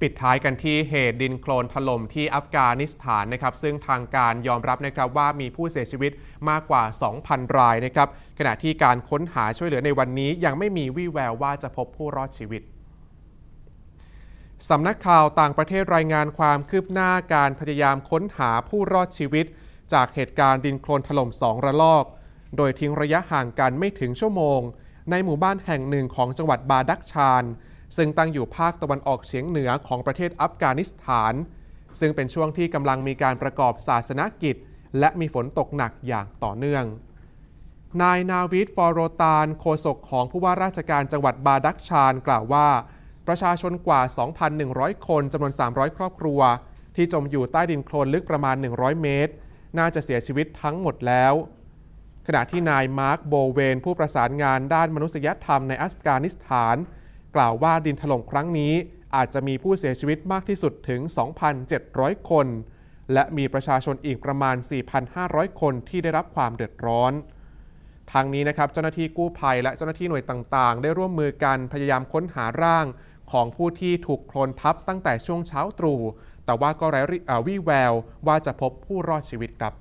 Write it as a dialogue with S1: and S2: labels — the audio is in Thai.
S1: ปิดท้ายกันที่เหตุดินโคลนถล่มที่อัฟกานิสถานนะครับ ซึ่งทางการยอมรับนะครับว่ามีผู้เสียชีวิตมากกว่า 2,000 รายนะครับ ขณะที่การค้นหาช่วยเหลือในวันนี้ยังไม่มีวี่แววว่าจะพบผู้รอดชีวิตสำนักข่าวต่างประเทศรายงานความคืบหน้าการพยายามค้นหาผู้รอดชีวิต จากเหตุการณ์ดินโคลนถล่มสองระลอก โดยทิ้งระยะห่างกันไม่ถึงชั่วโมง ในหมู่บ้านแห่งหนึ่งของจังหวัดบาดักชาน ซึ่งตั้งอยู่ภาคตะวันออกเฉียงเหนือของประเทศอัฟกานิสถาน ซึ่งเป็นช่วงที่กำลังมีการประกอบศาสนกิจ และมีฝนตกหนักอย่างต่อเนื่อง นายนาวิดฟอโรตานโฆษกของผู้ว่าราชการจังหวัดบาดักชานกล่าวว่า ประชาชนกว่า 2,100 คนจำนวน 300 ครอบครัว ที่จมอยู่ใต้ดินโคลนลึกประมาณ 100 เมตร น่าจะเสียชีวิตทั้งหมดแล้วขณะที่นายมาร์คโบเวน ผู้ประสานงานด้านมนุษยธรรมในอัฟกานิสถาน กล่าวว่าดินถล่มครั้งนี้อาจจะมีผู้เสียชีวิตมากที่สุดถึง 2,700 คน และมีประชาชนอีกประมาณ 4,500 คนที่ได้รับความเดือดร้อนทางนี้นะครับเจ้าหน้าที่กู้ภัยและเจ้าหน้าที่หน่วยต่างๆ ได้ร่วมมือกันพยายามค้นหาร่าง ของผู้ที่ถูกโคลนทับตั้งแต่ช่วงเช้าตรู่แต่ว่าก็ไร้วี่แววว่าจะพบผู้รอดชีวิตครับ